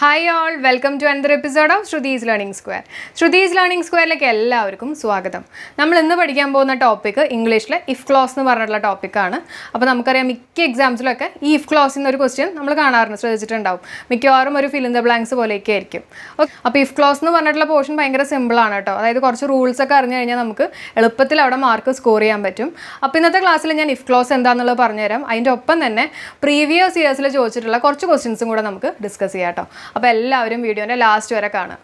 Hi all welcome to another episode of Shruti's learning square Shruti's learning സ്ക്വയറിലേക്ക് എല്ലാവർക്കും സ്വാഗതം. നമ്മൾ ഇന്ന് പഠിക്കാൻ പോകുന്ന ടോപ്പിക്ക് ഇംഗ്ലീഷിലെ ഇഫ് ക്ലോസ് എന്ന് പറഞ്ഞിട്ടുള്ള ടോപ്പിക്കാണ് അപ്പോൾ നമുക്കറിയാം മിക്ക എക്സാംസിലൊക്കെ ഈ ഇഫ് ക്ലോസ് എന്നൊരു ക്വസ്റ്റ്യൻ നമ്മൾ കാണാറുണ്ട് ശ്രദ്ധിച്ചിട്ടുണ്ടാവും. മിക്കവാറും ഒരു ഇൻ ദ ബ്ലാങ്ക്സ് പോലെയൊക്കെ ആയിരിക്കും. ഓക്കെ അപ്പോൾ ഇഫ് ക്ലോസ് എന്ന് പറഞ്ഞിട്ടുള്ള പോർഷൻ ഭയങ്കര സിമ്പിളാണ് കേട്ടോ. അതായത് കുറച്ച് റൂൾസ് ഒക്കെ അറിഞ്ഞു കഴിഞ്ഞാൽ നമുക്ക് എളുപ്പത്തിൽ അവിടെ മാർക്ക് സ്കോർ ചെയ്യാൻ പറ്റും. അപ്പോൾ ഇന്നത്തെ ക്ലാസ്സിൽ ഞാൻ ഇഫ് ക്ലോസ് എന്താണെന്നുള്ളത് പറഞ്ഞുതരാം. അതിന്റെ ഒപ്പം തന്നെ പ്രീവിയസ് ഇയേഴ്സിൽ ചോദിച്ചിട്ടുള്ള കുറച്ച് ക്വസ്റ്റ്യൻസും കൂടെ നമുക്ക് ഡിസ്കസ് ചെയ്യാം കേട്ടോ. അപ്പോൾ എല്ലാവരും വീഡിയോന്റെ ലാസ്റ്റ് വരെ കാണുക.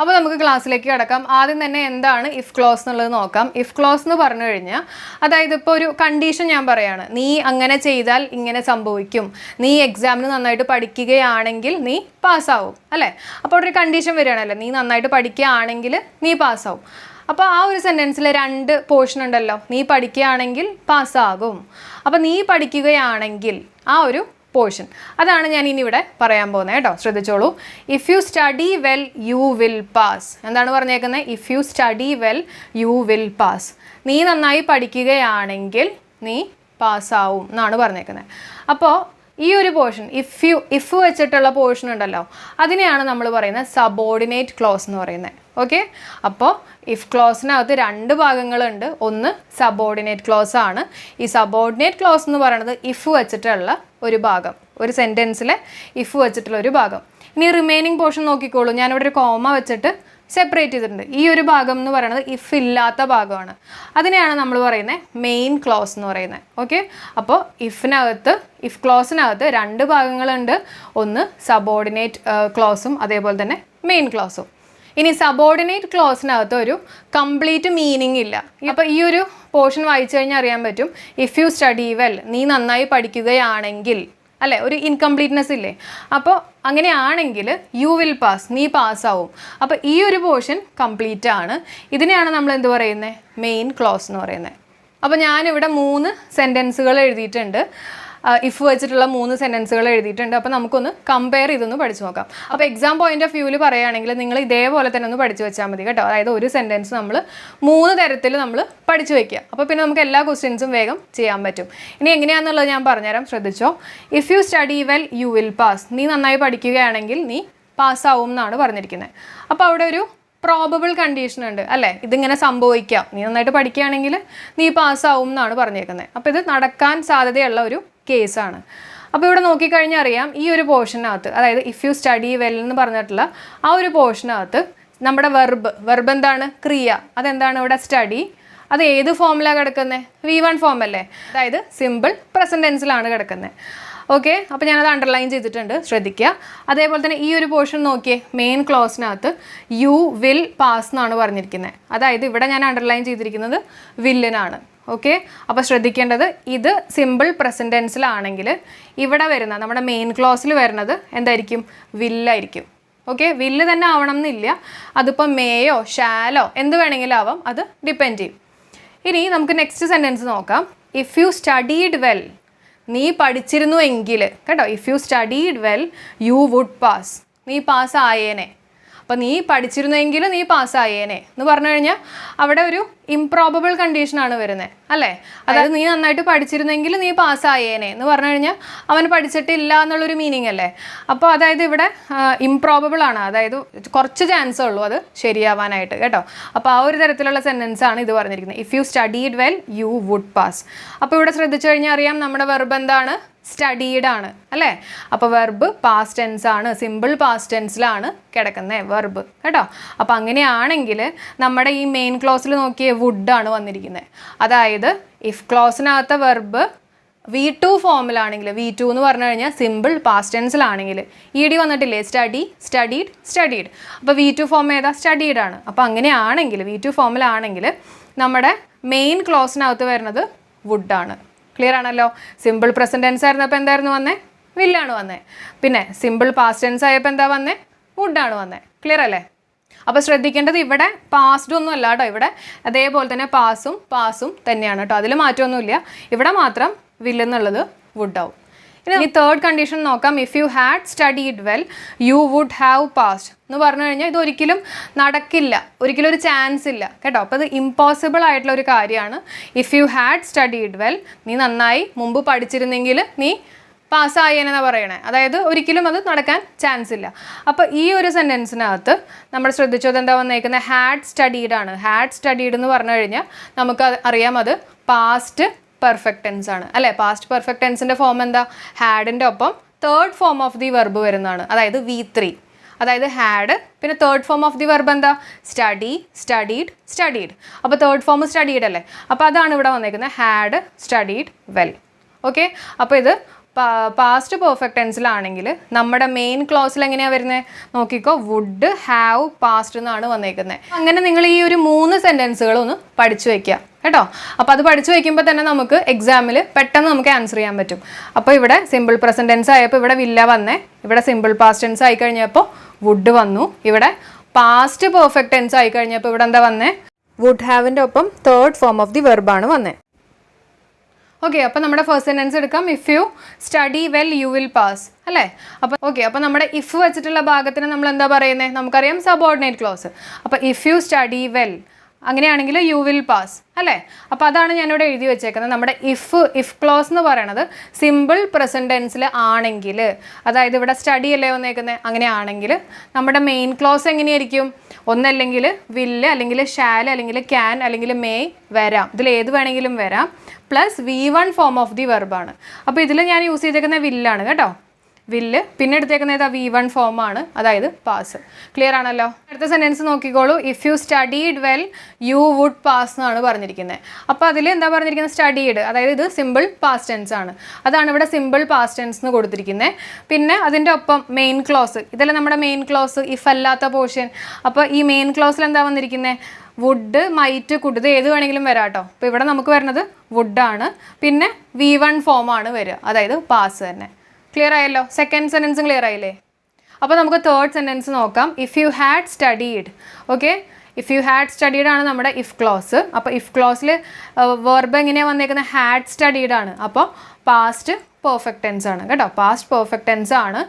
അപ്പോൾ നമുക്ക് ക്ലാസ്സിലേക്ക് കിടക്കാം. ആദ്യം തന്നെ എന്താണ് ഇഫ് ക്ലോസ് എന്നുള്ളത് നോക്കാം. ഇഫ് ക്ലോസ് എന്ന് പറഞ്ഞു കഴിഞ്ഞാൽ അതായത് ഇപ്പോൾ ഒരു കണ്ടീഷൻ ഞാൻ പറയാണ്. നീ അങ്ങനെ ചെയ്താൽ ഇങ്ങനെ സംഭവിക്കും. നീ എക്സാമിന് നന്നായിട്ട് പഠിക്കുകയാണെങ്കിൽ നീ പാസ്സാവും. അല്ലേ? അപ്പോൾ ഒരു കണ്ടീഷൻ വരികയാണല്ലോ. നീ നന്നായിട്ട് പഠിക്കുകയാണെങ്കിൽ നീ പാസ്സാവും. അപ്പോൾ ആ ഒരു സെന്റൻസിൽ രണ്ട് പോർഷൻ ഉണ്ടല്ലോ. നീ പഠിക്കുകയാണെങ്കിൽ പാസ്സാകും. അപ്പോൾ നീ പഠിക്കുകയാണെങ്കിൽ ആ ഒരു പോർഷൻ. അതാണ് ഞാൻ ഇനി ഇവിടെ പറയാൻ പോകുന്നത് കേട്ടോ. ശ്രദ്ധിച്ചോളൂ. If you study well you will pass എന്താണ് പറഞ്ഞേക്കുന്നത് if you study well you will pass നീ നന്നായി പഠിക്കുകയാണെങ്കിൽ നീ പാസ്സാവും എന്നാണ് പറഞ്ഞേക്കുന്നത് അപ്പോൾ ഈ ഒരു പോർഷൻ ഇഫ് യു ഇഫ് വെച്ചിട്ടുള്ള പോർഷൻ ഉണ്ടല്ലോ അതിനെയാണ് നമ്മൾ പറയുന്നത് സബോർഡിനേറ്റ് ക്ലോസ് എന്ന് പറയുന്നത് ഓക്കെ അപ്പോൾ ഇഫ് ക്ലോസിനകത്ത് രണ്ട് ഭാഗങ്ങളുണ്ട് ഒന്ന് സബോർഡിനേറ്റ് ക്ലോസ് ആണ് ഈ സബോർഡിനേറ്റ് ക്ലോസ് എന്ന് പറയുന്നത് ഇഫ് വെച്ചിട്ടുള്ള ഒരു ഭാഗം ഒരു സെന്റൻസിലെ ഇഫ് വെച്ചിട്ടുള്ള ഒരു ഭാഗം. ഇനി റിമൈനിങ് പോർഷൻ നോക്കിക്കോളൂ. ഞാനിവിടെ ഒരു കോമ വെച്ചിട്ട് സെപ്പറേറ്റ് ചെയ്തിട്ടുണ്ട്. ഈ ഒരു ഭാഗം എന്ന് പറയുന്നത് ഇഫ് ഇല്ലാത്ത ഭാഗമാണ്. അതിനെയാണ് നമ്മൾ പറയുന്നത് മെയിൻ ക്ലോസ് എന്ന് പറയുന്നത്. ഓക്കെ അപ്പോൾ ഇഫിനകത്ത് ഇഫ് ക്ലോസിനകത്ത് രണ്ട് ഭാഗങ്ങളുണ്ട്. ഒന്ന് സബോർഡിനേറ്റ് ക്ലോസും അതേപോലെ തന്നെ മെയിൻ ക്ലോസും ഇനി സബോർഡിനേറ്റ് ക്ലോസിനകത്ത് ഒരു കംപ്ലീറ്റ് മീനിങ് ഇല്ല. അപ്പോൾ ഈ ഒരു പോർഷൻ വായിച്ചു കഴിഞ്ഞാൽ അറിയാൻ പറ്റും ഇഫ് യു സ്റ്റഡി വെൽ നീ നന്നായി പഠിക്കുകയാണെങ്കിൽ അല്ലേ? ഒരു ഇൻകംപ്ലീറ്റ്നെസ് ഇല്ലേ? അപ്പോൾ അങ്ങനെയാണെങ്കിൽ യു വിൽ പാസ് നീ പാസ്സാവും അപ്പോൾ ഈ ഒരു പോർഷൻ കംപ്ലീറ്റ് ആണ്. ഇതിനെയാണ് നമ്മൾ എന്ത് പറയുന്നത് മെയിൻ ക്ലോസ് എന്ന് പറയുന്നത് അപ്പോൾ ഞാനിവിടെ മൂന്ന് സെന്റൻസുകൾ എഴുതിയിട്ടുണ്ട്. ഇഫ് വെച്ചിട്ടുള്ള മൂന്ന് സെന്റൻസുകൾ എഴുതിയിട്ടുണ്ട്. അപ്പോൾ നമുക്കൊന്ന് കമ്പയർ ചെയ്തൊന്ന് പഠിച്ചു നോക്കാം. അപ്പോൾ എക്സാം പോയിന്റ് ഓഫ് വ്യൂവിൽ പറയുകയാണെങ്കിൽ നിങ്ങൾ ഇതേപോലെ തന്നെ ഒന്ന് പഠിച്ചു വെച്ചാൽ മതി കേട്ടോ. അതായത് ഒരു സെന്റൻസ് നമ്മൾ മൂന്ന് തരത്തിൽ നമ്മൾ പഠിച്ചു വെക്കുക അപ്പോൾ പിന്നെ നമുക്ക് എല്ലാ ക്വസ്റ്റ്യൻസും വേഗം ചെയ്യാൻ പറ്റും. ഇനി എങ്ങനെയാണെന്നുള്ളത് ഞാൻ പറഞ്ഞുതരാം. ശ്രദ്ധിച്ചോ? If you study well you will pass നീ നന്നായി പഠിക്കുകയാണെങ്കിൽ നീ പാസ്സാവും എന്നാണ് പറഞ്ഞിരിക്കുന്നത് അപ്പോൾ അവിടെ ഒരു പ്രോബബിൾ കണ്ടീഷൻ ഉണ്ട് അല്ലേ? ഇതിങ്ങനെ സംഭവിക്കാം. നീ നന്നായിട്ട് പഠിക്കുകയാണെങ്കിൽ നീ പാസ്സാവും എന്നാണ് പറഞ്ഞേക്കുന്നത് അപ്പോൾ ഇത് നടക്കാൻ സാധ്യതയുള്ള ഒരു കേസാണ്. അപ്പോൾ ഇവിടെ നോക്കിക്കഴിഞ്ഞാൽ അറിയാം ഈ ഒരു പോർഷനകത്ത് അതായത് ഇഫ് യു സ്റ്റഡി വെൽ എന്ന് പറഞ്ഞിട്ടുള്ള ആ ഒരു പോർഷനകത്ത് നമ്മുടെ വെർബ് വെർബ് എന്താണ്? ക്രിയ. അതെന്താണ് ഇവിടെ സ്റ്റഡി അത് ഏത് ഫോമിലാണ് കിടക്കുന്നത് വി വൺ ഫോം അല്ലേ? അതായത് സിമ്പിൾ പ്രസന്റൻസിലാണ് കിടക്കുന്നത് ഓക്കെ അപ്പോൾ ഞാനത് അണ്ടർലൈൻ ചെയ്തിട്ടുണ്ട്. ശ്രദ്ധിക്കുക. അതേപോലെ തന്നെ ഈ ഒരു പോർഷൻ നോക്കിയേ മെയിൻ ക്ലോസിനകത്ത് യു വിൽ പാസ് എന്നാണ് പറഞ്ഞിരിക്കുന്നത് അതായത് ഇവിടെ ഞാൻ അണ്ടർലൈൻ ചെയ്തിരിക്കുന്നത് വില്ലിനാണ് ഓക്കെ അപ്പോൾ ശ്രദ്ധിക്കേണ്ടത് ഇത് സിമ്പിൾ പ്രസന്റൻസിലാണെങ്കിൽ ഇവിടെ വരുന്ന നമ്മുടെ മെയിൻ ക്ലോസിൽ വരുന്നത് എന്തായിരിക്കും? വില്ലായിരിക്കും ഓക്കെ വില്ല് തന്നെ ആവണം എന്നില്ല. അതിപ്പോൾ മേയോ ഷാലോ എന്ത് വേണമെങ്കിലും ആവാം. അത് ഡിപ്പെൻഡ് ചെയ്യും. ഇനി നമുക്ക് നെക്സ്റ്റ് സെന്റൻസ് നോക്കാം. ഇഫ് യു സ്റ്റഡീഡ് വെൽ നീ പഠിച്ചിരുന്നു എങ്കിൽ. കേട്ടോ if you studied well you would pass നീ പാസ് ആയേനെ. അപ്പോൾ നീ പഠിച്ചിരുന്നെങ്കിൽ നീ പാസ്സായേനെ എന്ന് പറഞ്ഞു കഴിഞ്ഞാൽ അവിടെ ഒരു ഇംപ്രോബിൾ കണ്ടീഷനാണ് വരുന്നത് അല്ലേ? അതായത് നീ നന്നായിട്ട് പഠിച്ചിരുന്നെങ്കിൽ നീ പാസ്സായേനെ എന്ന് പറഞ്ഞു കഴിഞ്ഞാൽ അവൻ പഠിച്ചിട്ടില്ല എന്നുള്ളൊരു മീനിങ് അല്ലേ? അപ്പോൾ അതായത് ഇവിടെ ഇംപ്രോബിൾ ആണ്. അതായത് കുറച്ച് ചാൻസേ ഉള്ളൂ അത് ശരിയാവാനായിട്ട് കേട്ടോ? അപ്പോൾ ആ ഒരു തരത്തിലുള്ള സെന്റൻസ് ആണ് ഇത് പറഞ്ഞിരിക്കുന്നത്. If you studied well you would pass അപ്പോൾ ഇവിടെ ശ്രദ്ധിച്ചു കഴിഞ്ഞാൽ അറിയാം നമ്മുടെ വെർബ് എന്താണ്? സ്റ്റഡീഡ് ആണ് അല്ലേ? അപ്പോൾ വെർബ് പാസ്റ്റ് ടെൻസ് ആണ് സിമ്പിൾ പാസ്റ്റ് ടെൻസിലാണ് കിടക്കുന്നത് വെർബ് കേട്ടോ? അപ്പോൾ അങ്ങനെയാണെങ്കിൽ നമ്മുടെ ഈ മെയിൻ ക്ലോസിൽ നോക്കിയ വുഡാണ് വന്നിരിക്കുന്നത് അതായത് ഇഫ് ക്ലോസിനകത്തെ വെർബ് വി ടു ഫോമിലാണെങ്കിൽ വി ടു എന്ന് പറഞ്ഞു കഴിഞ്ഞാൽ സിമ്പിൾ പാസ്റ്റ് ടെൻസിലാണെങ്കിൽ ഇ ഡി വന്നിട്ടില്ലേ? സ്റ്റഡി സ്റ്റഡീഡ് സ്റ്റഡീഡ് അപ്പോൾ വി ടു ഫോം ഏതാ? സ്റ്റഡീഡ് ആണ്. അപ്പോൾ അങ്ങനെയാണെങ്കിൽ വി ടു ഫോമിലാണെങ്കിൽ നമ്മുടെ മെയിൻ ക്ലോസിനകത്ത് വരുന്നത് വുഡാണ് ക്ലിയർ ആണല്ലോ? സിമ്പിൾ പ്രസന്റൻസ് ആയിരുന്നപ്പോൾ എന്തായിരുന്നു വന്നേ? വില്ലാണ് വന്നേ. പിന്നെ സിമ്പിൾ പാസ്റ്റ് ടെൻസ് ആയപ്പോൾ എന്താ വന്നേ? വുഡാണ് വന്നേ. ക്ലിയർ അല്ലേ? അപ്പോൾ ശ്രദ്ധിക്കേണ്ടത് ഇവിടെ പാസ്ഡ് ഒന്നും അല്ല കേട്ടോ ഇവിടെ. അതേപോലെ തന്നെ പാസും പാസും തന്നെയാണ് കേട്ടോ. അതിൽ മാറ്റമൊന്നുമില്ല. ഇവിടെ മാത്രം വില്ലെന്നുള്ളത് വുഡാവും ഇനി തേർഡ് കണ്ടീഷൻ നോക്കാം. If you had studied well you would have passed എന്ന് പറഞ്ഞു കഴിഞ്ഞാൽ ഇത് ഒരിക്കലും നടക്കില്ല. ഒരിക്കലും ഒരു ചാൻസ് ഇല്ല. കേട്ടോ? അപ്പോൾ ഇത് ഇമ്പോസിബിൾ ആയിട്ടുള്ള ഒരു കാര്യമാണ്. If you had studied well നീ നന്നായി മുമ്പ് പഠിച്ചിരുന്നെങ്കിൽ നീ പാസ്സായേനെന്നാണ് പറയണേ. അതായത് ഒരിക്കലും അത് നടക്കാൻ ചാൻസ് ഇല്ല. അപ്പോൾ ഈ ഒരു സെന്റൻസിനകത്ത് നമ്മൾ ശ്രദ്ധിച്ചത് എന്താ വന്നേക്കുന്നത് ഹാഡ് സ്റ്റഡീഡ് ആണ്. ഹാഡ് സ്റ്റഡീഡ് എന്ന് പറഞ്ഞു കഴിഞ്ഞാൽ നമുക്ക് അറിയാം അത് പാസ്റ്റ് പെർഫെക്റ്റ് ടെൻസ് ആണ്. അല്ലേ? പാസ്റ്റ് പെർഫെക്റ്റ് ടെൻസിന്റെ ഫോം എന്താ? ഹാഡിന്റെ ഒപ്പം third form of the verb വരുന്നതാണ്. അതായത് വി ത്രീ അതായത് ഹാഡ് പിന്നെ third form of the verb എന്താ? സ്റ്റഡി സ്റ്റഡീഡ് സ്റ്റഡീഡ് അപ്പോൾ തേർഡ് ഫോം സ്റ്റഡീഡ് അല്ലേ? അപ്പോൾ അതാണ് ഇവിടെ വന്നേക്കുന്നത്. ഹാഡ് സ്റ്റഡീഡ് വെൽ ഓക്കെ അപ്പോൾ ഇത് പാസ്റ്റ് പെർഫെക്റ്റ് ടെൻസിലാണെങ്കിൽ നമ്മുടെ മെയിൻ ക്ലോസിൽ എങ്ങനെയാണ് വരുന്നത് നോക്കിക്കോ. വുഡ് ഹാവ് പാസ്റ്റ് എന്നാണ് വന്നേക്കുന്നത്. അങ്ങനെ നിങ്ങൾ ഈ ഒരു മൂന്ന് സെന്റൻസുകളൊന്ന് പഠിച്ചു വയ്ക്കുക കേട്ടോ? അപ്പോൾ അത് പഠിച്ചു വയ്ക്കുമ്പോൾ തന്നെ നമുക്ക് എക്സാമിൽ പെട്ടെന്ന് നമുക്ക് ആൻസർ ചെയ്യാൻ പറ്റും. അപ്പോൾ ഇവിടെ സിമ്പിൾ പ്രസന്റൻസ് ആയപ്പോൾ ഇവിടെ വില്ല വന്നേ. ഇവിടെ സിമ്പിൾ പാസ്റ്റ് ടെൻസ് ആയി കഴിഞ്ഞപ്പോൾ വുഡ് വന്നു. ഇവിടെ പാസ്റ്റ് പെർഫെക്റ്റ് ടെൻസ് ആയി കഴിഞ്ഞപ്പോൾ ഇവിടെ എന്താ വന്നേ? വുഡ് ഹാവിന്റെ ഒപ്പം തേർഡ് ഫോം ഓഫ് ദി വെർബാണ് വന്നേ. ഓക്കെ അപ്പോൾ നമ്മുടെ ഫസ്റ്റ് സെന്റൻസ് എടുക്കാം. If you study well you will pass അല്ലേ? അപ്പോൾ ഓക്കെ അപ്പോൾ നമ്മുടെ ഇഫ് വെച്ചിട്ടുള്ള ഭാഗത്തിന് നമ്മൾ എന്താ പറയുന്നത് നമുക്കറിയാം സബോർഡിനേറ്റ് ക്ലോസ് അപ്പോൾ ഇഫ് യു സ്റ്റഡി വെൽ അങ്ങനെയാണെങ്കിൽ യു വിൽ പാസ് അല്ലേ? അപ്പോൾ അതാണ് ഞാനിവിടെ എഴുതി വെച്ചേക്കുന്നത്. നമ്മുടെ ഇഫ് ഇഫ് ക്ലോസ് എന്ന് പറയണത് സിമ്പിൾ പ്രസന്റ് ടെൻസിൽ ആണെങ്കിൽ അതായത് ഇവിടെ സ്റ്റഡി അല്ലേ വന്നേക്കുന്നത് അങ്ങനെയാണെങ്കിൽ നമ്മുടെ മെയിൻ ക്ലോസ് എങ്ങനെയായിരിക്കും? ഒന്നല്ലെങ്കിൽ വില്ല് അല്ലെങ്കിൽ ഷാൽ അല്ലെങ്കിൽ ക്യാൻ അല്ലെങ്കിൽ മെയ് വരാം. ഇതിൽ ഏത് വേണമെങ്കിലും വരാം. Plus V one form of the വെർബാണ് അപ്പോൾ ഇതിൽ ഞാൻ യൂസ് ചെയ്തേക്കുന്ന വില്ലാണ് കേട്ടോ. വില്ല്. പിന്നെ എടുത്തേക്കുന്ന ഏതാ? വി വൺ ഫോം ആണ്. അതായത് പാസ് ക്ലിയർ ആണല്ലോ? അടുത്ത സെന്റൻസ് നോക്കിക്കോളൂ. If you studied well you would pass എന്നാണ് പറഞ്ഞിരിക്കുന്നത്. അപ്പോൾ അതിൽ എന്താ പറഞ്ഞിരിക്കുന്നത്? സ്റ്റഡീഡ് അതായത് ഇത് സിമ്പിൾ പാസ്റ്റ് ടെൻസ് ആണ്. അതാണ് ഇവിടെ സിമ്പിൾ പാസ്റ്റ് ടെൻസ് എന്ന് കൊടുത്തിരിക്കുന്നത്. പിന്നെ അതിന്റെ ഒപ്പം മെയിൻ ക്ലോസ് ഇതല്ല നമ്മുടെ മെയിൻ ക്ലോസ് ഇഫ് അല്ലാത്ത പോർഷൻ അപ്പോൾ ഈ മെയിൻ ക്ലോസിൽ എന്താ വന്നിരിക്കുന്നത്? വുഡ് മൈറ്റ് കുഡ് ഇത് ഏത് വേണമെങ്കിലും വരാം കേട്ടോ. അപ്പോൾ ഇവിടെ നമുക്ക് വരുന്നത് വുഡാണ് പിന്നെ വി വൺ ഫോമാണ് വരിക. അതായത് പാസ് തന്നെ. ക്ലിയർ ആയല്ലോ? സെക്കൻഡ് സെന്റൻസും ക്ലിയർ ആയില്ലേ? അപ്പോൾ നമുക്ക് തേർഡ് സെന്റൻസ് നോക്കാം. If you had studied okay if you had studied ആണ് നമ്മുടെ ഇഫ് ക്ലോസ് അപ്പോൾ ഇഫ് ക്ലോസിൽ വെർബ് എങ്ങനെയാണ് വന്നേക്കുന്നത് ഹാഡ് സ്റ്റഡീഡ് ആണ്. അപ്പോൾ പാസ്റ്റ് പെർഫെക്റ്റ് ടെൻസ് ആണ് കേട്ടോ. പാസ്റ്റ് പെർഫെക്റ്റ് ടെൻസ് ആണ്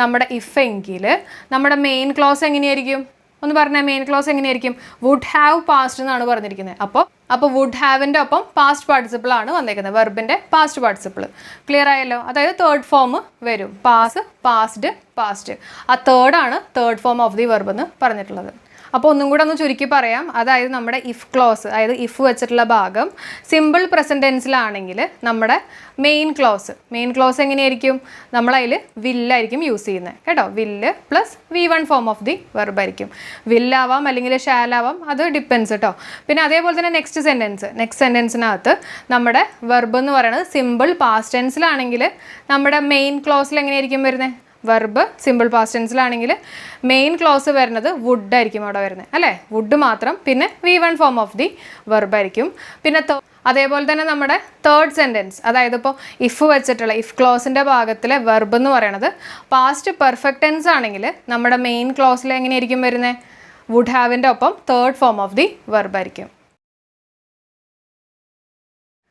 നമ്മുടെ ഇഫ് എങ്കിൽ നമ്മുടെ മെയിൻ ക്ലോസ് എങ്ങനെയായിരിക്കും? ഒന്ന് പറഞ്ഞാൽ മെയിൻ ക്ലോസ് എങ്ങനെയായിരിക്കും? വുഡ് ഹാവ് പാസ്റ്റ് എന്നാണ് പറഞ്ഞിരിക്കുന്നത് അപ്പോൾ അപ്പോൾ വുഡ് ഹാവിന്റെ ഒപ്പം പാസ്റ്റ് പാർട്ടിസിപ്പിൾ ആണ് വന്നേക്കുന്നത് വെർബിന്റെ പാസ്റ്റ് പാർട്ടിസിപ്പിൾ ക്ലിയർ ആയല്ലോ? അതായത് തേർഡ് ഫോം വരും. പാസ് പാസ്ഡ് പാസ്റ്റ് ആ തേർഡാണ് third form of the verb എന്ന് പറഞ്ഞിട്ടുള്ളത്. അപ്പോൾ ഒന്നും കൂടെ ഒന്ന് ചുരുക്കി പറയാം. അതായത് നമ്മുടെ ഇഫ് ക്ലോസ് അതായത് ഇഫ് വെച്ചിട്ടുള്ള ഭാഗം സിമ്പിൾ പ്രസന്റൻസിലാണെങ്കിൽ നമ്മുടെ മെയിൻ ക്ലോസ് മെയിൻ ക്ലോസ് എങ്ങനെയായിരിക്കും? നമ്മളതിൽ വില്ലായിരിക്കും യൂസ് ചെയ്യുന്നത് കേട്ടോ? Will plus V one form of the വെർബായിരിക്കും വില്ലാവാം അല്ലെങ്കിൽ ഷാലാവാം അത് ഡിപ്പെൻസ് കേട്ടോ പിന്നെ അതേപോലെ തന്നെ നെക്സ്റ്റ് സെന്റൻസ് നെക്സ്റ്റ് സെന്റൻസിനകത്ത് നമ്മുടെ വെർബ് എന്ന് പറയുന്നത് സിമ്പിൾ പാസ്റ്റ് ടെൻസിലാണെങ്കിൽ നമ്മുടെ മെയിൻ ക്ലോസിൽ എങ്ങനെയായിരിക്കും വരുന്നത് വെർബ് സിമ്പിൾ പാസ്റ്റ് ടെൻസിലാണെങ്കിൽ മെയിൻ ക്ലോസ് വരുന്നത് വുഡ് ആയിരിക്കും അവിടെ വരുന്നത്. അല്ലേ? വുഡ് മാത്രം. പിന്നെ V one form of the verb ആയിരിക്കും. പിന്നെ അതേപോലെ തന്നെ നമ്മുടെ തേർഡ് സെന്റൻസ് അതായത് ഇപ്പോൾ ഇഫ് വെച്ചിട്ടുള്ള ഇഫ് ക്ലോസിന്റെ ഭാഗത്തിലെ വെർബ് എന്ന് പറയണത് പാസ്റ്റ് പെർഫെക്റ്റ് ടെൻസ് ആണെങ്കിൽ നമ്മുടെ മെയിൻ ക്ലോസിൽ എങ്ങനെയായിരിക്കും വരുന്നത്? വുഡ് ഹാവിന്റെ ഒപ്പം third form of the verb ആയിരിക്കും.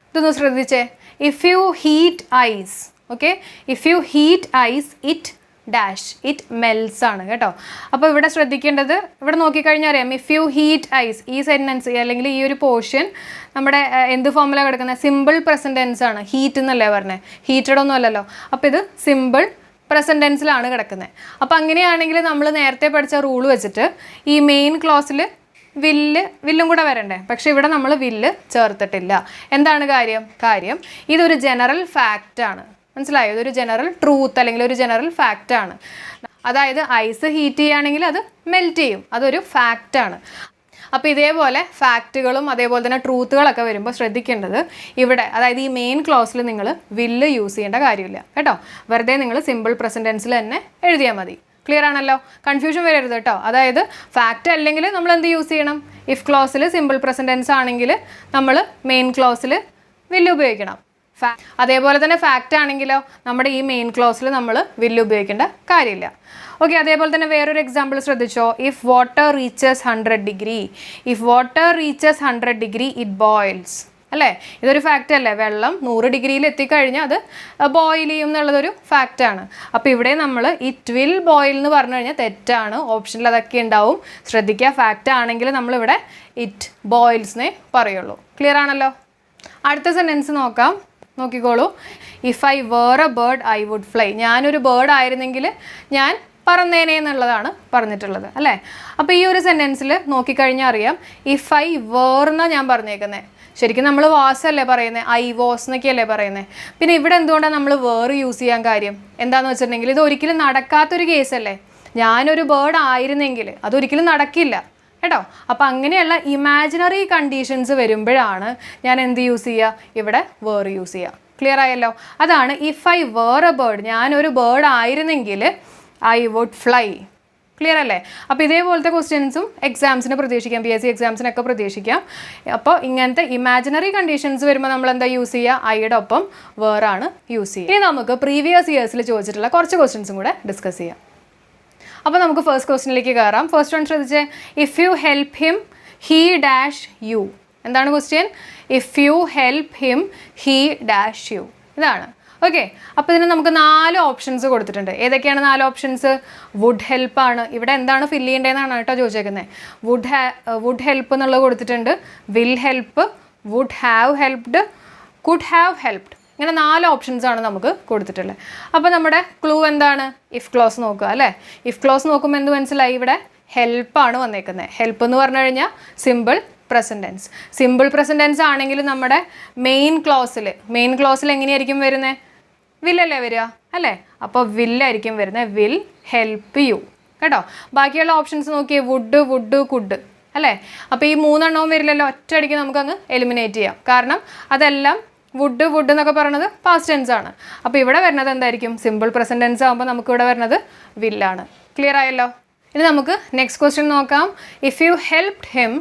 ഇതൊന്ന് ശ്രദ്ധിച്ചേ. If you heat ice okay if you heat ice it dash it melts ആണ് കേട്ടോ. അപ്പോൾ ഇവിടെ ശ്രദ്ധിക്കേണ്ടത് ഇവിടെ നോക്കിക്കഴിഞ്ഞാൽ അറിയാം ഇഫ് യു ഹീറ്റ് ഐസ് ഈ സെന്റൻസ് അല്ലെങ്കിൽ ഈ ഒരു പോർഷൻ നമ്മുടെ എന്ത് ഫോമിലാണ് കിടക്കുന്നത്? സിമ്പിൾ പ്രസന്റ് ടെൻസ് ആണ്. ഹീറ്റ് എന്നല്ലേ പറഞ്ഞത് ഹീറ്റഡ് ഒന്നും അല്ലല്ലോ. അപ്പോൾ ഇത് സിമ്പിൾ പ്രസന്റ് ടെൻസിലാണ് കിടക്കുന്നത്. അപ്പോൾ അങ്ങനെയാണെങ്കിൽ നമ്മൾ നേരത്തെ പഠിച്ച റൂൾ വെച്ചിട്ട് ഈ മെയിൻ ക്ലോസിൽ വില്ല് വില്ലും കൂടെ വരണ്ടേ? പക്ഷേ ഇവിടെ നമ്മൾ വില്ല് ചേർത്തിട്ടില്ല. എന്താണ് കാര്യം? കാര്യം ഇതൊരു ജനറൽ ഫാക്റ്റ് ആണ്. മനസ്സിലായോ? ഇതൊരു ജനറൽ ട്രൂത്ത് അല്ലെങ്കിൽ ഒരു ജനറൽ ഫാക്റ്റാണ് അതായത് ഐസ് ഹീറ്റ് ചെയ്യുകയാണെങ്കിൽ അത് മെൽറ്റ് ചെയ്യും. അതൊരു ഫാക്റ്റാണ് അപ്പോൾ ഇതേപോലെ ഫാക്റ്റുകളും അതേപോലെ തന്നെ ട്രൂത്തുകളൊക്കെ വരുമ്പോൾ ശ്രദ്ധിക്കേണ്ടത് ഇവിടെ അതായത് ഈ മെയിൻ ക്ലോസിൽ നിങ്ങൾ വില്ല് യൂസ് ചെയ്യേണ്ട കാര്യമില്ല. കേട്ടോ? വെറുതെ നിങ്ങൾ സിമ്പിൾ പ്രസന്റൻസിൽ തന്നെ എഴുതിയാൽ മതി. ക്ലിയർ ആണല്ലോ? കൺഫ്യൂഷൻ വരരുത് കേട്ടോ. അതായത് ഫാക്റ്റ് അല്ലെങ്കിൽ നമ്മൾ എന്ത് യൂസ് ചെയ്യണം? ഇഫ് ക്ലോസിൽ സിമ്പിൾ പ്രസന്റൻസ് ആണെങ്കിൽ നമ്മൾ മെയിൻ ക്ലോസിൽ വില്ല് ഉപയോഗിക്കണം. അതേപോലെ തന്നെ ഫാക്റ്റ് ആണെങ്കിലോ നമ്മുടെ ഈ മെയിൻ ക്ലോസിൽ നമ്മൾ വില്ല് ഉപയോഗിക്കേണ്ട കാര്യമില്ല. ഓക്കെ അതേപോലെ തന്നെ വേറൊരു എക്സാമ്പിൾ ശ്രദ്ധിച്ചോ. If water reaches hundred degree if water reaches hundred degree it boils അല്ലേ? ഇതൊരു ഫാക്റ്റ് അല്ലേ? വെള്ളം നൂറ് ഡിഗ്രിയിൽ എത്തിക്കഴിഞ്ഞാൽ അത് ബോയിൽ ചെയ്യും എന്നുള്ളതൊരു ഫാക്റ്റാണ് അപ്പോൾ ഇവിടെ നമ്മൾ ഇറ്റ് വിൽ ബോയിൽ എന്ന് പറഞ്ഞു കഴിഞ്ഞാൽ തെറ്റാണ്. ഓപ്ഷനിൽ അതൊക്കെ ഉണ്ടാവും. ശ്രദ്ധിക്കുക ഫാക്റ്റ് ആണെങ്കിൽ നമ്മളിവിടെ ഇറ്റ് ബോയിൽസിനെ പറയുള്ളൂ. ക്ലിയർ ആണല്ലോ? അടുത്ത സെന്റൻസ് നോക്കാം. നോക്കിക്കോളൂ. If I were a bird I would fly ഞാനൊരു ബേർഡ് ആയിരുന്നെങ്കിൽ ഞാൻ പറന്നേനെ എന്നുള്ളതാണ് പറഞ്ഞിട്ടുള്ളത് അല്ലേ? അപ്പോൾ ഈ ഒരു സെന്റൻസിൽ നോക്കിക്കഴിഞ്ഞാൽ അറിയാം ഇഫ് ഐ വേർന്ന ഞാൻ പറഞ്ഞേക്കുന്നത് ശരിക്കും നമ്മൾ വാസ് അല്ലേ പറയുന്നത് ഐ വാസ് എന്നൊക്കെയല്ലേ പറയുന്നത് പിന്നെ ഇവിടെ എന്തുകൊണ്ടാണ് നമ്മൾ വേർ യൂസ് ചെയ്യാൻ കാര്യം? എന്താണെന്ന് വെച്ചിട്ടുണ്ടെങ്കിൽ ഇത് ഒരിക്കലും നടക്കാത്തൊരു കേസല്ലേ ഞാനൊരു ബേർഡ് ആയിരുന്നെങ്കിൽ അതൊരിക്കലും നടക്കില്ല. കേട്ടോ? അപ്പം അങ്ങനെയുള്ള ഇമാജിനറി കണ്ടീഷൻസ് വരുമ്പോഴാണ് ഞാൻ എന്ത് യൂസ് ചെയ്യുക ഇവിടെ വേർ യൂസ് ചെയ്യുക ക്ലിയർ ആയല്ലോ? അതാണ് if I were a bird ഞാനൊരു ബേർഡ് ആയിരുന്നെങ്കിൽ ഐ വുഡ് ഫ്ലൈ ക്ലിയർ അല്ലേ? അപ്പോൾ ഇതേപോലത്തെ ക്വസ്റ്റ്യൻസും എക്സാംസിന് പ്രതീക്ഷിക്കാം. പി എസ് സി എക്സാംസിനൊക്കെ പ്രതീക്ഷിക്കാം. അപ്പോൾ ഇങ്ങനത്തെ ഇമാജിനറി കണ്ടീഷൻസ് വരുമ്പോൾ നമ്മൾ എന്താ യൂസ് ചെയ്യുക ഐയുടെ ഒപ്പം വേറാണ് യൂസ് ചെയ്യുക ഇനി നമുക്ക് പ്രീവിയസ് ഇയേഴ്സിൽ ചോദിച്ചിട്ടുള്ള കുറച്ച് ക്വസ്റ്റ്യൻസും കൂടെ ഡിസ്കസ് ചെയ്യാം. അപ്പോൾ നമുക്ക് ഫസ്റ്റ് ക്വസ്റ്റിനിലേക്ക് കയറാം ഫസ്റ്റ് വൺ ശ്രദ്ധിച്ചേ. If you help him he dash you എന്താണ് question if you help him he dash you ഇതാണ്. ഓക്കെ അപ്പോൾ ഇതിന് നമുക്ക് നാല് ഓപ്ഷൻസ് കൊടുത്തിട്ടുണ്ട്. ഏതൊക്കെയാണ് നാല് ഓപ്ഷൻസ് വുഡ് ആണ്. ഇവിടെ എന്താണ് ഫില്ല് ചെയ്യേണ്ടതെന്നാണ് കേട്ടോ ചോദിച്ചേക്കുന്നത് വുഡ് വുഡ് ഹെൽപ്പ് എന്നുള്ളത് കൊടുത്തിട്ടുണ്ട്. Will help would have helped could have helped ഇങ്ങനെ നാല് ഓപ്ഷൻസ് ആണ് നമുക്ക് കൊടുത്തിട്ടുള്ളത് അപ്പോൾ നമ്മുടെ ക്ലൂ എന്താണ്? ഇഫ് ക്ലോസ് നോക്കുക അല്ലേ? ഇഫ് ക്ലോസ് നോക്കുമ്പോൾ എന്ത് മനസ്സിലായി ഇവിടെ? ഹെൽപ്പാണ് വന്നേക്കുന്നത് ഹെൽപ്പ് എന്ന് പറഞ്ഞു കഴിഞ്ഞാൽ സിമ്പിൾ പ്രസന്റൻസ് സിമ്പിൾ പ്രസന്റൻസ് ആണെങ്കിൽ നമ്മുടെ മെയിൻ ക്ലോസിൽ മെയിൻ ക്ലോസിൽ എങ്ങനെയായിരിക്കും വരുന്നത് വില്ലല്ലേ വരിക? അല്ലേ? അപ്പോൾ വില്ലായിരിക്കും വരുന്നത് വിൽ ഹെൽപ്പ് യു കേട്ടോ? ബാക്കിയുള്ള ഓപ്ഷൻസ് നോക്കിയേ. വുഡ് വുഡ് കുഡ് അല്ലേ? അപ്പോൾ ഈ മൂന്നെണ്ണവും വരില്ലല്ലോ. ഒറ്റയടിക്ക് നമുക്കങ്ങ് എലിമിനേറ്റ് ചെയ്യാം. കാരണം അതെല്ലാം വുഡ് വുഡ് എന്നൊക്കെ പറയുന്നത് പാസ്റ്റ് ടെൻസ് ആണ്. അപ്പോൾ ഇവിടെ വരുന്നത് എന്തായിരിക്കും? സിമ്പിൾ പ്രസന്റ് ടെൻസ് ആകുമ്പോൾ നമുക്ക് ഇവിടെ വരുന്നത് വില്ലാണ് ക്ലിയർ ആയല്ലോ? ഇനി നമുക്ക് നെക്സ്റ്റ് ക്വസ്റ്റ്യൻ നോക്കാം. If you helped him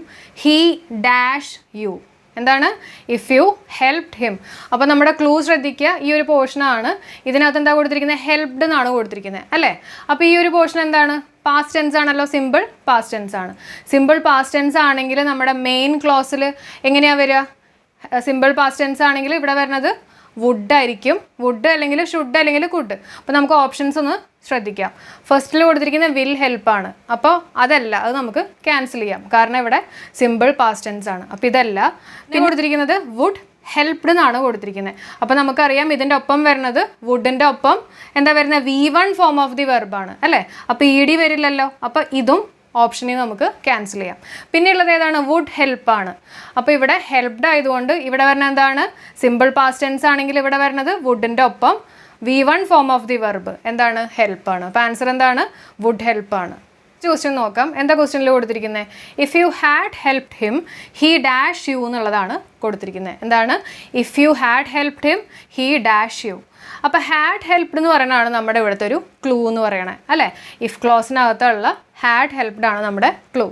he dash you എന്താണ്? ഇഫ് യു ഹെൽപ്ഡ് ഹിം അപ്പോൾ നമ്മുടെ ക്ലൂ ശ്രദ്ധിക്കുക. ഈ ഒരു പോർഷനാണ് ഇതിനകത്ത് എന്താ കൊടുത്തിരിക്കുന്നത്? ഹെൽപ്ഡ് എന്നാണ് കൊടുത്തിരിക്കുന്നത്. അല്ലേ? അപ്പോൾ ഈ ഒരു പോർഷൻ എന്താണ്? പാസ്റ്റ് ടെൻസ് ആണല്ലോ. സിമ്പിൾ പാസ്റ്റ് ടെൻസ് ആണ്. സിമ്പിൾ പാസ്റ്റ് ടെൻസ് ആണെങ്കിൽ നമ്മുടെ മെയിൻ ക്ലോസിൽ എങ്ങനെയാണ് വരിക? സിമ്പിൾ പാസ്റ്റ് ടെൻസ് ആണെങ്കിൽ ഇവിടെ വരുന്നത് വുഡ് ആയിരിക്കും. വുഡ് അല്ലെങ്കിൽ ഷുഡ് അല്ലെങ്കിൽ കുഡ് അപ്പോൾ നമുക്ക് ഓപ്ഷൻസ് ഒന്ന് ശ്രദ്ധിക്കാം. ഫസ്റ്റിൽ കൊടുത്തിരിക്കുന്ന വിൽ ഹെൽപ്പാണ് അപ്പോൾ അതല്ല അത് നമുക്ക് ക്യാൻസൽ ചെയ്യാം. കാരണം ഇവിടെ സിമ്പിൾ പാസ്റ്റ് ടെൻസ് ആണ്. അപ്പോൾ ഇതല്ല. പിന്നെ കൊടുത്തിരിക്കുന്നത് വുഡ് ഹെൽപ്ഡ് എന്നാണ് കൊടുത്തിരിക്കുന്നത് അപ്പോൾ നമുക്കറിയാം ഇതിന്റെ ഒപ്പം വരുന്നത് വുഡിന്റെ ഒപ്പം എന്താ വരുന്നത് V one form of the വെർബാണ് അല്ലേ? അപ്പോൾ ഇ ഡി വരില്ലല്ലോ. അപ്പോൾ ഇതും ഓപ്ഷനിൽ നമുക്ക് ക്യാൻസൽ ചെയ്യാം. പിന്നെയുള്ളത് ഏതാണ്? വുഡ് ഹെൽപ്പ് ആണ്. അപ്പോൾ ഇവിടെ ഹെൽപ്ഡ് ആയതുകൊണ്ട് ഇവിടെ വരുന്ന എന്താണ്? സിമ്പിൾ പാസ്റ്റ് ടെൻസ് ആണെങ്കിൽ ഇവിടെ വരുന്നത് വുഡിന്റെ ഒപ്പം V one form of the verb എന്താണ്? ഹെൽപ്പാണ് അപ്പോൾ ആൻസർ എന്താണ്? വുഡ് ഹെൽപ്പാണ് ക്വസ്റ്റ്യൻ നോക്കാം. എന്താ ക്വസ്റ്റ്യനിൽ കൊടുത്തിരിക്കുന്നത് if you had helped him he dash you എന്നുള്ളതാണ് കൊടുത്തിരിക്കുന്നത് എന്താണ്? If you had helped him he dash you അപ്പോൾ ഹാഡ് ഹെൽപ്ഡ് എന്ന് പറയുന്നതാണ് നമ്മുടെ ഇവിടുത്തെ ഒരു ക്ലൂ എന്ന് പറയണേ അല്ലേ? ഇഫ് ക്ലോസിനകത്തുള്ള ഹാഡ് ഹെൽപ്ഡ് ആണ് നമ്മുടെ ക്ലൂ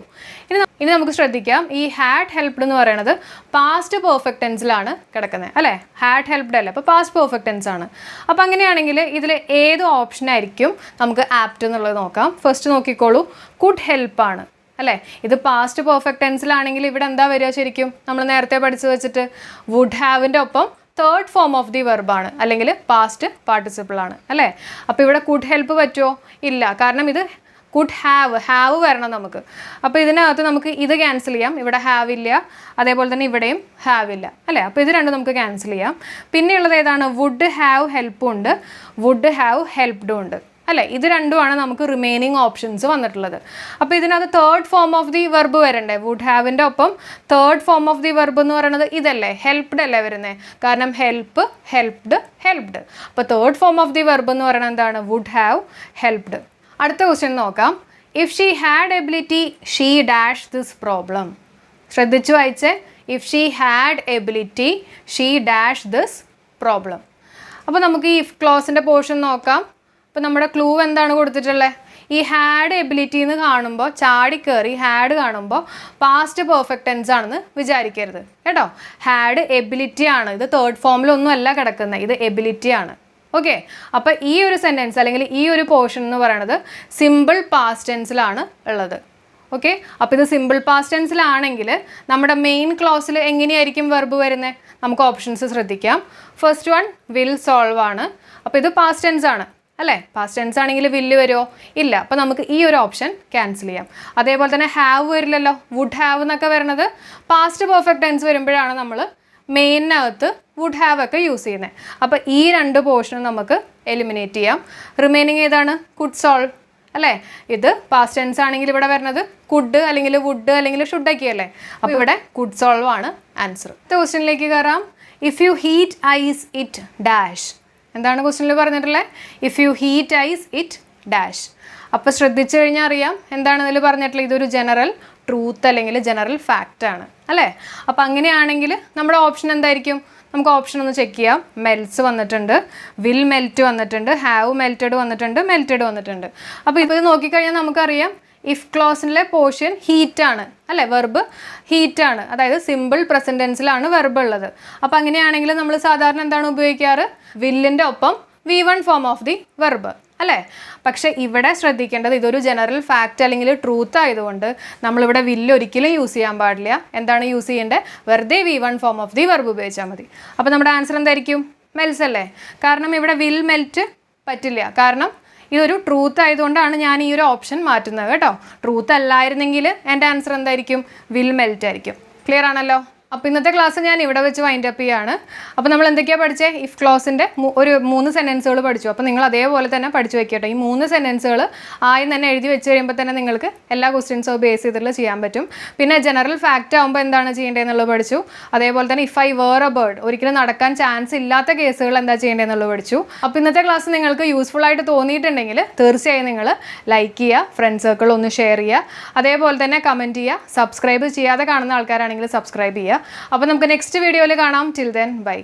ഇനി ഇനി നമുക്ക് ശ്രദ്ധിക്കാം. ഈ ഹാഡ് ഹെൽപ്ഡ് എന്ന് പറയുന്നത് പാസ്റ്റ് പെർഫെക്റ്റ് ടെൻസിലാണ് കിടക്കുന്നത് അല്ലേ? ഹാഡ് ഹെൽപ്ഡ് അല്ല? അപ്പോൾ പാസ്റ്റ് പെർഫെക്റ്റ് ടെൻസ് ആണ്. അപ്പോൾ അങ്ങനെയാണെങ്കിൽ ഇതിൽ ഏത് ഓപ്ഷൻ ആയിരിക്കും നമുക്ക് ആപ്റ്റ് എന്നുള്ളത് നോക്കാം. ഫസ്റ്റ് നോക്കിക്കോളൂ. കുഡ് ആണ് അല്ലേ? ഇത് പാസ്റ്റ് പെർഫെക്റ്റ് ടെൻസിലാണെങ്കിൽ ഇവിടെ എന്താ വരിക ശരിക്കും? നമ്മൾ നേരത്തെ പഠിച്ചു വെച്ചിട്ട് വുഡ് ഹാവിന്റെ ഒപ്പം തേർഡ് ഫോം ഓഫ് ദി വെർബാണ് അല്ലെങ്കിൽ പാസ്റ്റ് പാർട്ടിസിപ്പിൾ ആണ്. അല്ലേ? അപ്പോൾ ഇവിടെ കുഡ് ഹെൽപ്പ് പറ്റുമോ ഇല്ല. കാരണം ഇത് കുഡ് ഹാവ് ഹാവ് വരണം നമുക്ക്. അപ്പോൾ ഇതിനകത്ത് നമുക്ക് ഇത് ക്യാൻസൽ ചെയ്യാം. ഇവിടെ ഹാവ് ഇല്ല. അതേപോലെ തന്നെ ഇവിടെയും ഹാവ് ഇല്ല. അല്ലേ? അപ്പോൾ ഇത് രണ്ടും നമുക്ക് ക്യാൻസൽ ചെയ്യാം. പിന്നെയുള്ളത് ഏതാണ്? വുഡ് ഹാവ് ഹെൽപ്പും ഉണ്ട്. വുഡ് ഹാവ് ഹെൽപ്ഡും ഉണ്ട്. അല്ലേ? ഇത് രണ്ടുമാണ് നമുക്ക് റിമൈനിങ് ഓപ്ഷൻസ് വന്നിട്ടുള്ളത്. അപ്പോൾ ഇതിനകത്ത് third form of the verb വരണ്ടേ? വുഡ് ഹാവിന്റെ ഒപ്പം third form of the verb എന്ന് പറയുന്നത് ഇതല്ലേ? ഹെൽപ്ഡ് അല്ലേ വരുന്നത് കാരണം ഹെൽപ്പ് ഹെൽപ്ഡ് ഹെൽപ്ഡ് അപ്പോൾ third form of the verb എന്ന് പറയുന്നത് എന്താണ്? വുഡ് ഹാവ് ഹെൽപ്ഡ് അടുത്ത ക്വസ്റ്റ്യൻ നോക്കാം. If she had ability she dash this problem ശ്രദ്ധിച്ചു വായിച്ചേ. If she had ability she dash this problem അപ്പോൾ നമുക്ക് ഈ ഇഫ് ക്ലോസിന്റെ പോർഷൻ നോക്കാം. അപ്പോൾ നമ്മുടെ ക്ലൂ എന്താണ് കൊടുത്തിട്ടുള്ളത് ഈ ഹാഡ് എബിലിറ്റി എന്ന് കാണുമ്പോൾ ചാടി കയറി ഹാഡ് കാണുമ്പോൾ പാസ്റ്റ് പെർഫെക്റ്റ് ടെൻസ് ആണെന്ന് വിചാരിക്കരുത്. കേട്ടോ? ഹാഡ് എബിലിറ്റി ആണ്. ഇത് തേർഡ് ഫോമിലൊന്നും അല്ല കിടക്കുന്നത്. ഇത് എബിലിറ്റി ആണ്. ഓക്കെ അപ്പോൾ ഈ ഒരു സെന്റൻസ് അല്ലെങ്കിൽ ഈ ഒരു പോർഷൻ എന്ന് പറയുന്നത് സിമ്പിൾ പാസ്റ്റ് ടെൻസിലാണ് ഉള്ളത്. ഓക്കെ അപ്പോൾ ഇത് സിമ്പിൾ പാസ്റ്റ് ടെൻസിലാണെങ്കിൽ നമ്മുടെ മെയിൻ ക്ലോസിൽ എങ്ങനെയായിരിക്കും വെർബ് വരുന്നത് നമുക്ക് ഓപ്ഷൻസ് ശ്രദ്ധിക്കാം. ഫസ്റ്റ് വൺ വിൽ സോൾവ് ആണ്. അപ്പോൾ ഇത് പാസ്റ്റ് ടെൻസ് ആണ്. അല്ലേ? പാസ്റ്റ് ടെൻസ് ആണെങ്കിൽ വില്ല് വരുമോ ഇല്ല. അപ്പോൾ നമുക്ക് ഈ ഒരു ഓപ്ഷൻ ക്യാൻസൽ ചെയ്യാം. അതേപോലെ തന്നെ ഹാവ് വരില്ലല്ലോ. വുഡ് ഹാവ് എന്നൊക്കെ വരുന്നത് പാസ്റ്റ് പെർഫെക്റ്റ് ടെൻസ് വരുമ്പോഴാണ് നമ്മൾ മെയിനകത്ത് വുഡ് ഹാവ് ഒക്കെ യൂസ് ചെയ്യുന്നത് അപ്പോൾ ഈ രണ്ട് പോർഷനും നമുക്ക് എലിമിനേറ്റ് ചെയ്യാം. റിമൈനിങ് ഏതാണ്? കുഡ് സോൾവ് അല്ലേ? ഇത് പാസ്റ്റ് ടെൻസ് ആണെങ്കിൽ ഇവിടെ വരുന്നത് കുഡ് അല്ലെങ്കിൽ വുഡ് അല്ലെങ്കിൽ ഷുഡൊക്കെ അല്ലേ? അപ്പോൾ ഇവിടെ കുഡ് സോൾവ് ആണ് ആൻസർ ക്വസ്റ്റ്യനിലേക്ക് കയറാം. If you heat ice it dash എന്താണ് ക്വസ്റ്റ്യനിൽ പറഞ്ഞിട്ടുള്ളത് if you heat ice it dash അപ്പോൾ ശ്രദ്ധിച്ചു കഴിഞ്ഞാൽ അറിയാം എന്താണ് ഇതിൽ പറഞ്ഞിട്ടുള്ളത്? ഇതൊരു ജനറൽ ട്രൂത്ത് അല്ലെങ്കിൽ ജനറൽ ഫാക്റ്റ് ആണ്. അല്ലേ? അപ്പോൾ അങ്ങനെയാണെങ്കിൽ നമ്മുടെ ഓപ്ഷൻ എന്തായിരിക്കും? നമുക്ക് ഓപ്ഷൻ ഒന്ന് ചെക്ക് ചെയ്യാം. മെൽറ്റ്സ് വന്നിട്ടുണ്ട്. വിൽ മെൽറ്റ് വന്നിട്ടുണ്ട്. ഹാവ് മെൽറ്റഡ് വന്നിട്ടുണ്ട്. മെൽറ്റഡ് വന്നിട്ടുണ്ട്. അപ്പോൾ ഇത് നോക്കിക്കഴിഞ്ഞാൽ നമുക്കറിയാം ഇഫ് ക്ലോസിലെ പോർഷൻ ഹീറ്റാണ് അല്ലേ? വെർബ് ഹീറ്റാണ് അതായത് സിമ്പിൾ പ്രസന്റൻസിലാണ് വെർബ് ഉള്ളത്. അപ്പോൾ അങ്ങനെയാണെങ്കിൽ നമ്മൾ സാധാരണ എന്താണ് ഉപയോഗിക്കാറ്? വില്ലിന്റെ ഒപ്പം V one form of the verb അല്ലേ? പക്ഷേ ഇവിടെ ശ്രദ്ധിക്കേണ്ടത് ഇതൊരു ജനറൽ ഫാക്റ്റ് അല്ലെങ്കിൽ ട്രൂത്ത് ആയതുകൊണ്ട് നമ്മളിവിടെ വില്ല് ഒരിക്കലും യൂസ് ചെയ്യാൻ പാടില്ല. എന്താണ് യൂസ് ചെയ്യേണ്ടത്? വെറുതെ V one form of the verb ഉപയോഗിച്ചാൽ മതി. അപ്പോൾ നമ്മുടെ ആൻസർ എന്തായിരിക്കും? മെൽസ് അല്ലേ? കാരണം ഇവിടെ വിൽ മെൽറ്റ് പറ്റില്ല. കാരണം ഇതൊരു ട്രൂത്ത് ആയതുകൊണ്ടാണ് ഞാൻ ഈ ഒരു ഓപ്ഷൻ മാറ്റുന്നത് കേട്ടോ. ട്രൂത്ത് അല്ലായിരുന്നെങ്കിൽ എന്റെ ആൻസർ എന്തായിരിക്കും? വിൽ മെൽറ്റ് ആയിരിക്കും. ക്ലിയർ ആണല്ലോ? അപ്പോൾ ഇന്നത്തെ ക്ലാസ് ഞാൻ ഇവിടെ വെച്ച് വൈൻഡ് അപ്പ് ചെയ്യാണ്. അപ്പോൾ നമ്മൾ എന്തൊക്കെയാണ് പഠിച്ചത് ഇഫ് ക്ലോസിന്റെ ഒരു മൂന്ന് സെന്റൻസുകൾ പഠിച്ചു. അപ്പോൾ നിങ്ങൾ അതേപോലെ തന്നെ പഠിച്ചു വെക്കട്ടെ. ഈ മൂന്ന് സെന്റൻസുകൾ ആദ്യം തന്നെ എഴുതി വെച്ച് കഴിയുമ്പോൾ തന്നെ നിങ്ങൾക്ക് എല്ലാ ക്വസ്റ്റ്യൻസും ബേസ് ചെയ്തിട്ടുള്ള ചെയ്യാൻ പറ്റും. പിന്നെ ജനറൽ ഫാക്റ്റ് ആകുമ്പോൾ എന്താണ് ചെയ്യേണ്ടതെന്നുള്ളത് പഠിച്ചു. അതേപോലെ തന്നെ if I were a bird ഒരിക്കലും നടക്കാൻ ചാൻസ് ഇല്ലാത്ത കേസുകൾ എന്താ ചെയ്യേണ്ടതെന്നുള്ളത് പഠിച്ചു. അപ്പോൾ ഇന്നത്തെ ക്ലാസ് നിങ്ങൾക്ക് യൂസ്ഫുൾ ആയിട്ട് തോന്നിയിട്ടുണ്ടെങ്കിൽ തീർച്ചയായും നിങ്ങൾ ലൈക്ക് ചെയ്യുക ഫ്രണ്ട് സർക്കിൾ ഒന്ന് ഷെയർ ചെയ്യുക. അതേപോലെ തന്നെ കമന്റ് ചെയ്യുക. സബ്സ്ക്രൈബ് ചെയ്യാതെ കാണുന്ന ആൾക്കാരാണെങ്കിൽ സബ്സ്ക്രൈബ് ചെയ്യുക. അപ്പോൾ നമുക്ക് നെക്സ്റ്റ് വീഡിയോയിൽ കാണാം. Till then bye